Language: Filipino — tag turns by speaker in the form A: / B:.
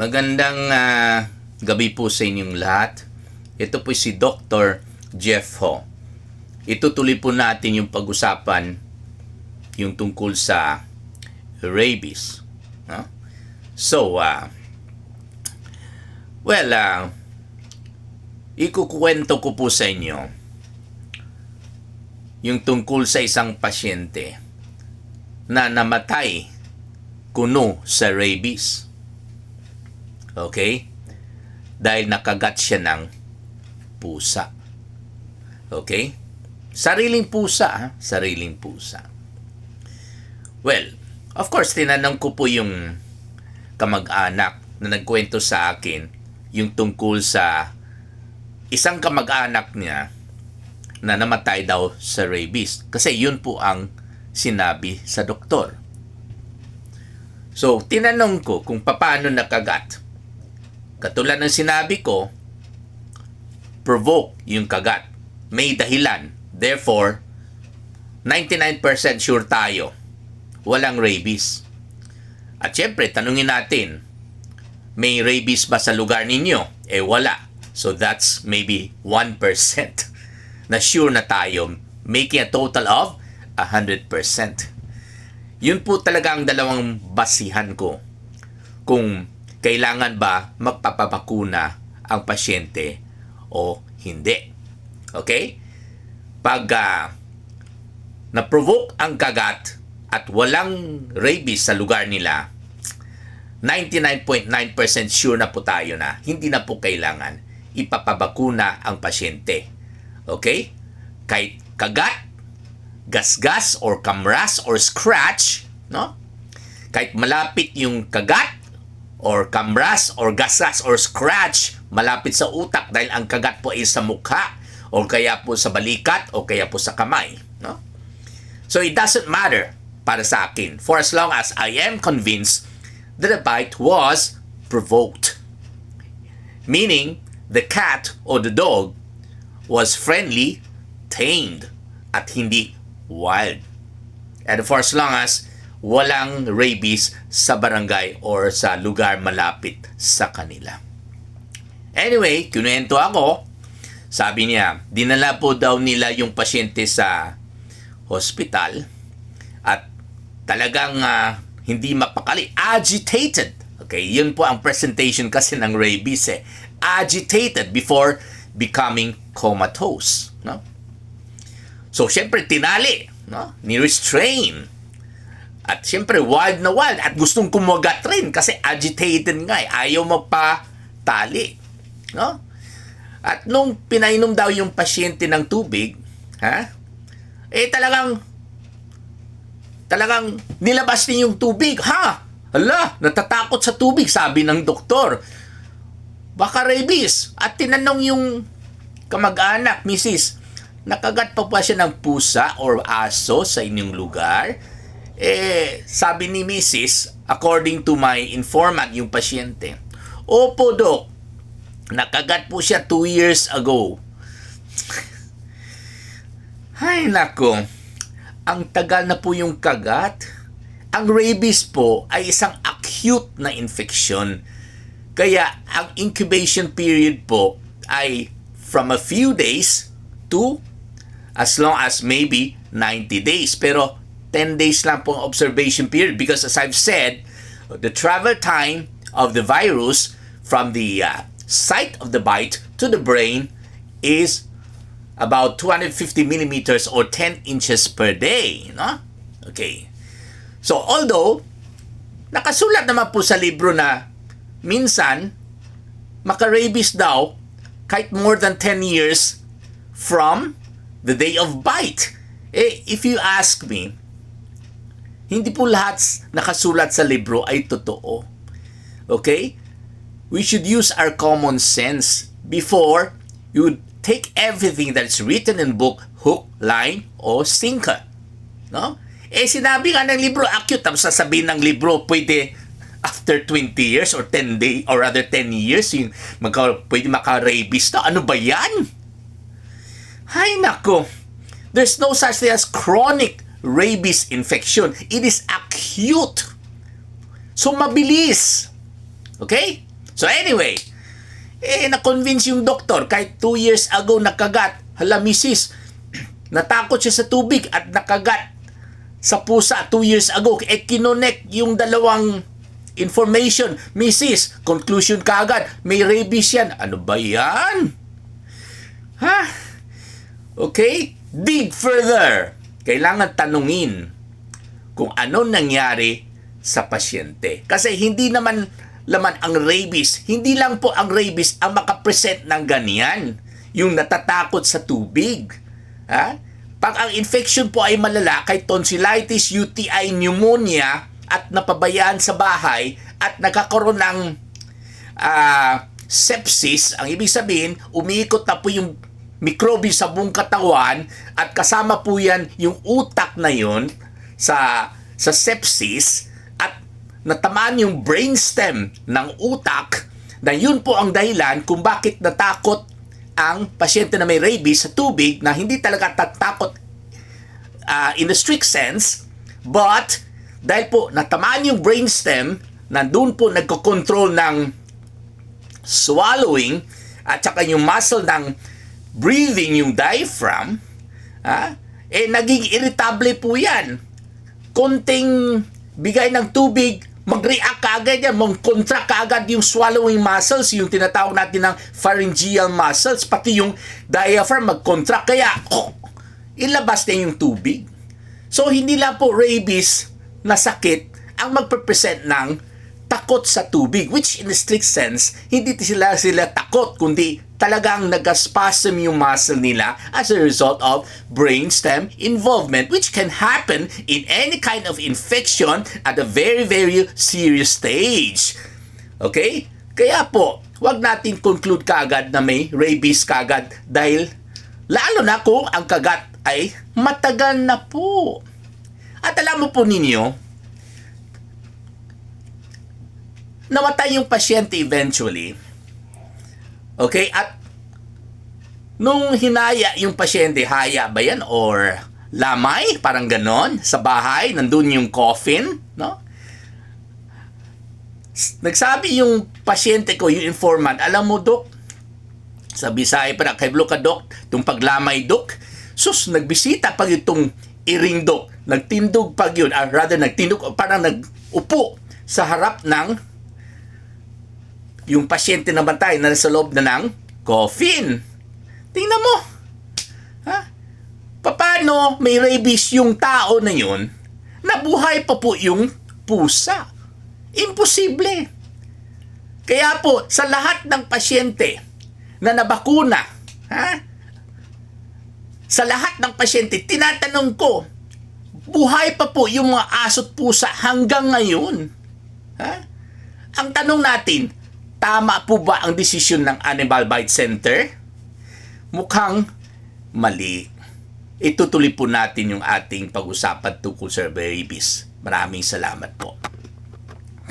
A: Magandang ah, gabi po sa inyong lahat. Ito po si Dr. Jeff Ho. Itutuloy po natin yung pag-usapan yung tungkol sa rabies. No? So, ah, well, ah, ikukwento ko po sa inyo yung tungkol sa isang pasyente na namatay kuno sa rabies. Okay? Dahil nakagat siya ng pusa. Okay? Sariling pusa, ha? Sariling pusa. Well, of course, tinanong ko po yung kamag-anak na nagkwento sa akin yung tungkol sa isang kamag-anak niya na namatay daw sa rabies. Kasi yun po ang sinabi sa doktor. So, tinanong ko kung paano nakagat. Katulad ng sinabi ko, provoke yung kagat. May dahilan. Therefore, 99% sure tayo. Walang rabies. At syempre, tanungin natin, may rabies ba sa lugar ninyo? Eh wala. So that's maybe 1% na sure na tayo, making a total of 100%. Yun po talaga ang dalawang basihan ko. Kung kailangan ba magpapabakuna ang pasyente o hindi. Okay? Pag ah, na-provoke ang kagat at walang rabies sa lugar nila, 99.9% sure na po tayo na hindi na po kailangan ipapabakuna ang pasyente. Okay? Kahit kagat, gasgas or kamras or scratch, no? Kahit malapit yung kagat or kamras or gasgas or scratch malapit sa utak dahil ang kagat po ay sa mukha o kaya po sa balikat o kaya po sa kamay, no? So it doesn't matter para sa akin for as long as I am convinced that the bite was provoked. Meaning, the cat or the dog was friendly, tamed, at hindi wild. And for as long as walang rabies sa barangay or sa lugar malapit sa kanila. Anyway, kinuwento ako. Sabi niya, dinala po daw nila yung pasyente sa hospital at talagang ah, hindi mapakali. Agitated. Okay, yun po ang presentation kasi ng rabies eh. Agitated before becoming comatose. No? So, syempre, tinali. No? Ni-restrain. At syempre, wild na wild. At gustong kumagat rin kasi agitated nga eh. Ayaw magpatali. No? At nung pinainom daw yung pasyente ng tubig, ha? Eh talagang talagang nilabas niya yung tubig. Ha? Hala, natatakot sa tubig, sabi ng doktor. Baka rabies. At tinanong yung kamag-anak, Mrs., nakagat pa ba siya ng pusa or aso sa inyong lugar? Eh, sabi ni Mrs., according to my informant, yung pasyente, Opo, Dok. Nakagat po siya two years ago. Ay, nako. Ang tagal na po yung kagat. Ang rabies po ay isang acute na infection. Kaya ang incubation period po ay from a few days to as long as maybe 90 days. Pero 10 days lang po observation period because as I've said, the travel time of the virus from the uh, site of the bite to the brain is about 250 millimeters or 10 inches per day. No? Okay. So, although, nakasulat naman po sa libro na minsan, maka-rabies daw kahit more than 10 years from the day of bite. Eh, if you ask me, hindi po lahat nakasulat sa libro ay totoo. Okay? We should use our common sense before you take everything that's written in book, hook, line, o sinker. No? Eh, sinabi nga ng libro, acute. Tapos sasabihin ng libro, pwede after 20 years or 10 day or rather 10 years yung magka, pwede maka-rabies na. Ano ba yan? Hay nako. There's no such thing as chronic rabies infection. It is acute. So mabilis. Okay? So anyway, eh, na-convince yung doktor kahit 2 years ago nakagat. Hala, misis, natakot siya sa tubig at nakagat sa pusa 2 years ago. Eh, kinonek yung dalawang information. Misis, conclusion ka agad, may rabies yan. Ano ba yan? Ha? Okay? Dig further. Kailangan tanungin kung ano nangyari sa pasyente. Kasi hindi naman laman ang rabies. Hindi lang po ang rabies ang makapresent ng ganyan. Yung natatakot sa tubig. Ha? Pag ang infection po ay malala, kay tonsillitis, UTI, pneumonia, at napabayaan sa bahay, at nagkakaroon ng ah, sepsis, ang ibig sabihin, umiikot na po yung mikrobi sa buong katawan at kasama po yan yung utak na yun sa sa sepsis at natamaan yung brainstem ng utak na yun po ang dahilan kung bakit natakot ang pasyente na may rabies sa tubig na hindi talaga tatakot uh, in a strict sense but dahil po natamaan yung brainstem nandun po nagko-control ng swallowing at saka yung muscle ng breathing yung diaphragm ha, eh naging irritable po yan. Konting bigay ng tubig mag-react kaagad yan, mag-contract kaagad yung swallowing muscles, yung tinatawag natin ng pharyngeal muscles, pati yung diaphragm mag-contract, kaya oh, ilabas na yung tubig. So, hindi lang po rabies na sakit ang magpe-present ng takot sa tubig, which in a strict sense, hindi sila sila takot, kundi talagang nagaspasm yung muscle nila as a result of brainstem involvement, which can happen in any kind of infection at a very, very serious stage. Okay? Kaya po, wag natin conclude kaagad na may rabies kaagad dahil lalo na kung ang kagat ay matagal na po. At alam mo po ninyo, namatay yung pasyente eventually. Okay? At nung hinaya yung pasyente, haya ba yan? Or lamay? Parang ganon? Sa bahay, nandun yung coffin? No? Nagsabi yung pasyente ko, yung informant, alam mo, Dok, sa Bisaya pa na, kay ka, Dok, itong paglamay, Dok, sus, nagbisita pag itong iring, Dok. Nagtindog pag yun, ah, rather, nagtindog, parang nag-upo sa harap ng yung pasyente na bantay na nasa loob na ng coffin. Tingnan mo. Ha? Paano may rabies yung tao na yun, nabuhay pa po yung pusa? Imposible. Kaya po, sa lahat ng pasyente na nabakuna, ha? Sa lahat ng pasyente, tinatanong ko, buhay pa po yung mga aso't pusa hanggang ngayon. Ha? Ang tanong natin, tama po ba ang desisyon ng Animal Bite Center? Mukhang mali. Itutuloy po natin yung ating pag-usapan tungkol sa rabies. Maraming salamat po.